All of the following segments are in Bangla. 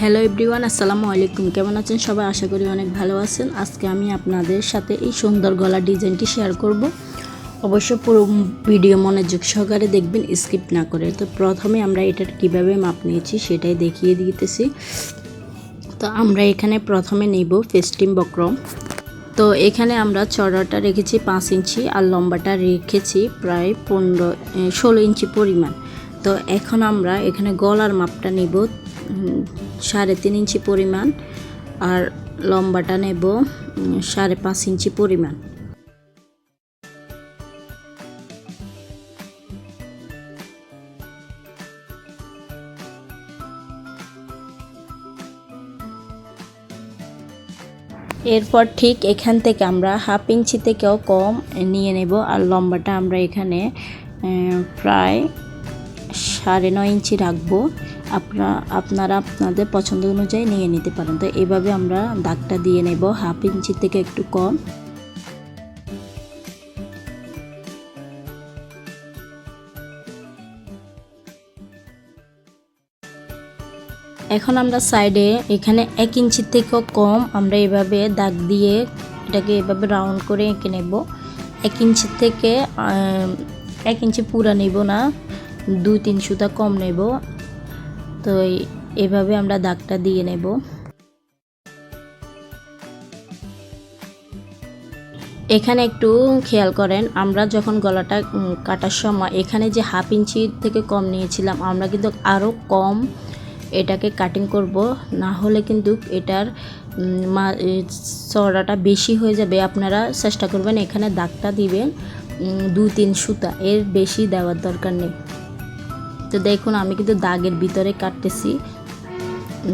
হ্যালো এভরিওয়ান আসসালামু আলাইকুম। কেমন আছেন? সবাই আশা করি অনেক ভালো আছেন। আজকে আমি আপনাদের সাথে এই সুন্দর গলা ডিজাইনটি শেয়ার করব। অবশ্য পুরো ভিডিও মনোযোগ সহকারে দেখবেন স্কিপ না করে। তো প্রথমে আমরা এটার কীভাবে মাপ নিয়েছি সেটাই দেখিয়ে দিতেছি। তো আমরা এখানে প্রথমে নেব ফেস্টিম বক্রম। তো এখানে আমরা চড়াটা রেখেছি পাঁচ ইঞ্চি আর লম্বাটা রেখেছি প্রায় পনেরো ষোলো ইঞ্চি পরিমাণ। তো এখন আমরা এখানে গলার মাপটা নেব সাড়ে তিন ইঞ্চি পরিমাণ আর লম্বাটা নেব সাড়ে পাঁচ ইঞ্চি পরিমাণ। এরপর ঠিক এখান থেকে আমরা হাফ ইঞ্চি থেকেও কম নিয়ে নেব আর লম্বাটা আমরা এখানে প্রায় সাড়ে নয় ইঞ্চি রাখব। আপনারা আপনারা আপনাদের পছন্দ অনুযায়ী নিয়ে নিতে পারেন। তো এইভাবে আমরা দাগটা দিয়ে নেব, হাফ ইঞ্চি থেকে একটু কম। এখন আমরা সাইডে, এখানে এক ইঞ্চি থেকেও কম আমরা এভাবে দাগ দিয়ে এটাকে এভাবে রাউন্ড করে এঁকে নেব। এক ইঞ্চি থেকে এক ইঞ্চি পুরা নেব না। দুই, তিন সুতা কম নেব। তো এভাবে আমরা দাগটা দিয়ে নেব। এখানে একটু খেয়াল করেন, আমরা যখন গলাটা কাটার সময়, এখানে যে হাফ ইঞ্চি থেকে কম নিয়েছিলাম, আমরা কিন্তু আরও কম এটাকে কাটিং করব। না হলে কিন্তু এটার মা- চড়াটা বেশি হয়ে যাবে। আপনারা চেষ্টা করবেন এখানে দাগটা দিবেন দু তিন সুতা। এর বেশি দেওয়ার দরকার নেই। তো দেখুন, আমি কিন্তু দাগের ভিতরে কাটতেছি।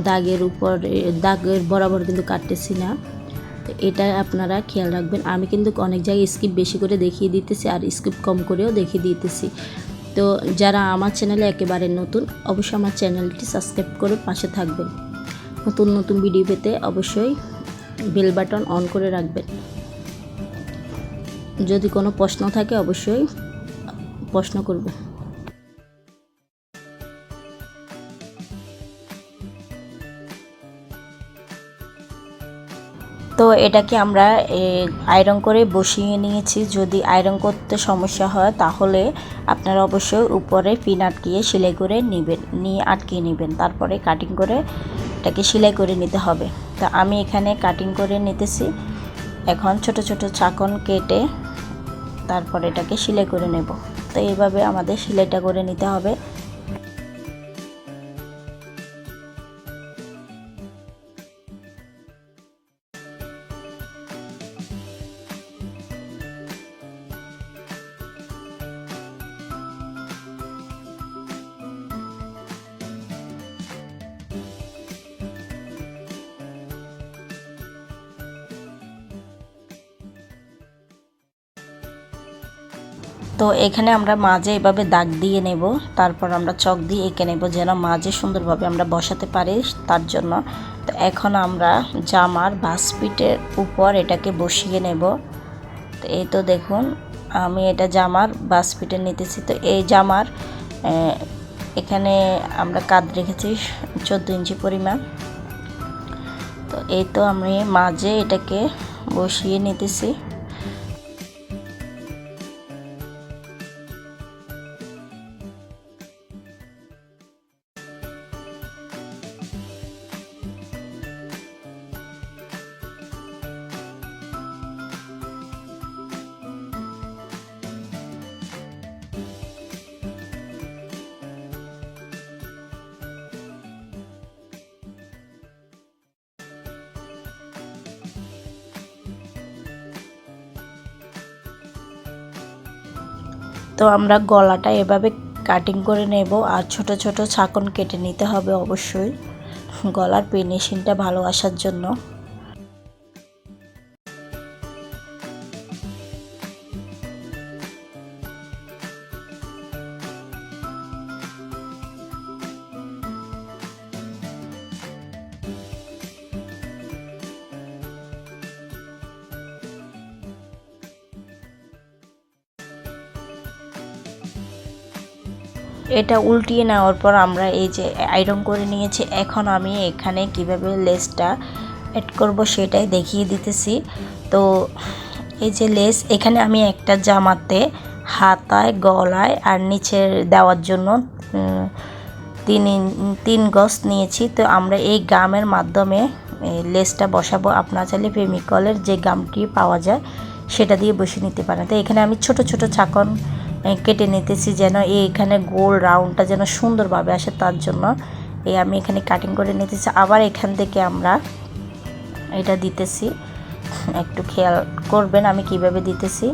দাগের উপর দাগের বরাবর কিন্তু কাটতেছি না। তো এটা আপনারা খেয়াল রাখবেন। আমি কিন্তু অনেক জায়গায় স্কিপ বেশি করে দেখিয়ে দিতেছি আর স্কিপ কম করেও দেখিয়ে দিতেছি। তো যারা আমার চ্যানেলে একেবারে নতুন, অবশ্যই আমার চ্যানেলটি সাবস্ক্রাইব করে পাশে থাকবেন। নতুন নতুন ভিডিও পেতে অবশ্যই বেল বাটন অন করে রাখবেন। যদি কোনো প্রশ্ন থাকে, অবশ্যই প্রশ্ন করবেন তো এটাকে আমরা আয়রন করে বসিয়ে নিয়েছি। যদি আয়রন করতে সমস্যা হয়, তাহলে আপনারা অবশ্যই উপরে পিন আটকিয়ে সেলাই করে নেবেন, নিয়ে আটকিয়ে নেবেন। তারপরে কাটিং করে এটাকে সেলাই করে নিতে হবে। তা আমি এখানে কাটিং করে নিতেছি। এখন ছোট ছোট চাকন কেটে তারপরে এটাকে সেলাই করে নেব। তো এইভাবে আমাদের সেলাইটা করে নিতে হবে। তো এখানে আমরা মাঝে এভাবে দাগ দিয়ে নেব, তারপর আমরা চক দিয়ে এঁকে নেব যেন মাঝে সুন্দরভাবে আমরা বসাতে পারি তার জন্য। তো এখন আমরা জামার বাসপিটের উপর এটাকে বসিয়ে নেব। তো এই তো দেখুন, আমি এটা জামার বাসপিটে নিতেছি। তো এই জামার এখানে আমরা কাঁধ রেখেছি চোদ্দ ইঞ্চি পরিমাণ। তো এই তো আমি মাঝে এটাকে বসিয়ে নিতেছি। তো আমরা গলাটা এভাবে কাটিং করে নেব আর ছোট ছোট ছাকন কেটে নিতে হবে অবশ্যই। গলার ফিনিশিংটা ভালো আসার জন্য। এটা উল্টিয়ে নেওয়ার পর আমরা এই যে আয়রন করে নিয়েছি, এখন আমি এখানে কীভাবে লেসটা অ্যাড করব সেটাই দেখিয়ে দিতেছি। তো এই যে লেস এখানে আমি একটা জামাতে হাতায়, গলায় আর নিচে দেওয়ার জন্য তিন তিন গজ নিয়েছি। তো আমরা এই গামের মাধ্যমে লেসটা বসাবো। আপনার চাইলে ফেমিকলের যে গামটি পাওয়া যায়, সেটা দিয়ে বসিয়ে নিতে পারেন। তো এখানে আমি ছোট ছোট চাকন কেটে নিতেছি যেন এই এখানে গোল রাউন্ডটা যেন সুন্দরভাবে আসে তার জন্য। এই আমি এখানে কাটিং করে নিতেছি। আবার এখান থেকে আমরা এটা দিতেছি। একটু খেয়াল করবেন আমি কীভাবে দিতেছি।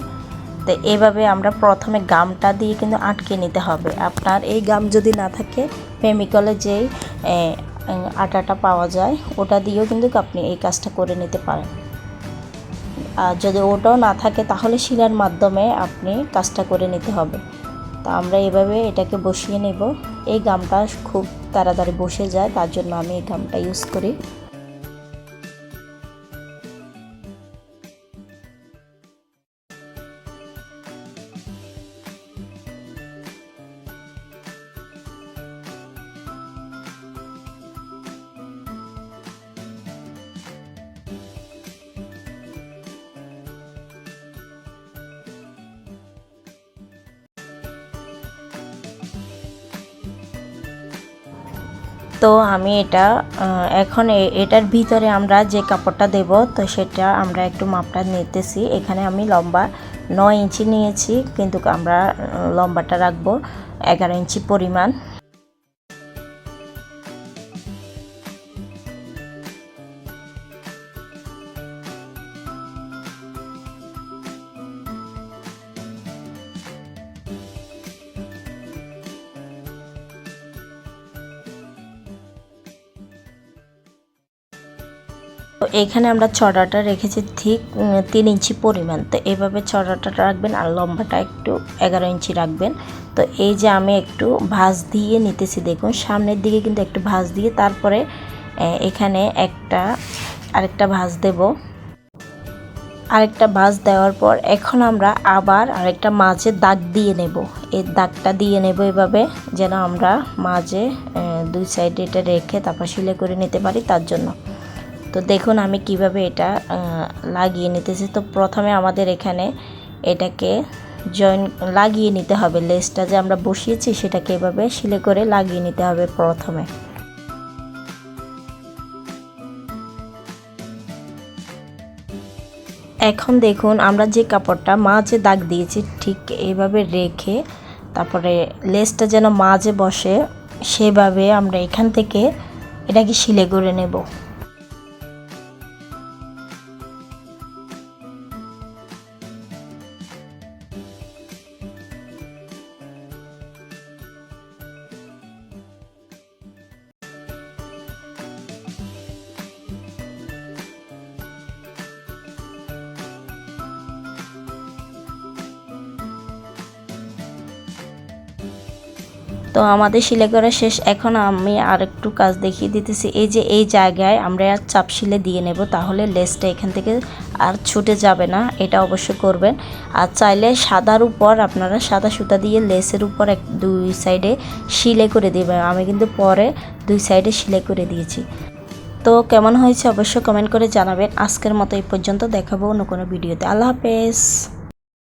তো এভাবে আমরা প্রথমে গামটা দিয়ে কিন্তু আটকে নিতে হবে। আপনার এই গাম যদি না থাকে ফেমিকলে যেই আটাটা পাওয়া যায়, ওটা দিয়েও কিন্তু আপনি এই কাজটা করে নিতে পারেন। আর যদি ওটাও না থাকে, তাহলে শিলার মাধ্যমে আপনি কাজটা করে নিতে হবে। তা আমরা এভাবে এটাকে বসিয়ে নেব। এই গামটা খুব তাড়াতাড়ি বসে যায়, তার জন্য আমি এই গামটা ইউজ করি। তো আমি এটা এখন এটার ভিতরে আমরা যে কাপড়টা দেব, তো সেটা আমরা একটু মাপটা নিতেছি। এখানে আমি লম্বা নয় ইঞ্চি নিয়েছি, কিন্তু আমরা লম্বাটা রাখব এগারো ইঞ্চি পরিমাণ। তো এখানে আমরা ছড়াটা রেখেছি ঠিক তিন ইঞ্চি পরিমাণ। তো এইভাবে ছড়াটা রাখবেন আর লম্বাটা একটু এগারো ইঞ্চি রাখবেন। তো এই যে আমি একটু ভাঁজ দিয়ে নিতেছি, দেখুন সামনের দিকে কিন্তু একটু ভাঁজ দিয়ে তারপরে এখানে একটা, আরেকটা ভাঁজ দেব। আরেকটা ভাঁজ দেওয়ার পর এখন আমরা আবার আরেকটা মাঝে দাগ দিয়ে নেব। এই দাগটা দিয়ে নেব এভাবে, যেন আমরা মাঝে দুই সাইডে এটা রেখে তারপর সিলাই করে নিতে পারি তার জন্য। তো দেখুন আমি কীভাবে এটা লাগিয়ে নিতেছি। তো প্রথমে আমাদের এখানে এটাকে জয়েন লাগিয়ে নিতে হবে। লেসটা যে আমরা বসিয়েছি সেটাকে এভাবে সিলে করে লাগিয়ে নিতে হবে প্রথমে। এখন দেখুন আমরা যে কাপড়টা মাঝে দাগ দিয়েছি, ঠিক এইভাবে রেখে তারপরে লেসটা যেন মাঝে বসে, সেভাবে আমরা এখান থেকে এটাকে সিলে করে নেব। তো আমাদের সিলাই করা শেষ। এখন আমি আর একটু কাজ দেখিয়ে দিতেছি। এই যে এই জায়গায় আমরা আর চাপ সিলে দিয়ে নেব, তাহলে লেসটা এখান থেকে আর ছুটে যাবে না, এটা অবশ্যই করবেন। আর চাইলে সাদার উপর আপনারা সাদা সুতা দিয়ে লেসের উপর এক দুই সাইডে সিলাই করে দেবেন। আমি কিন্তু পরে দুই সাইডে সিলাই করে দিয়েছি। তো কেমন হয়েছে অবশ্যই কমেন্ট করে জানাবেন। আজকের মতো এই পর্যন্ত, দেখাবো অন্য কোনো ভিডিওতে। আল্লাহ হাফেজ।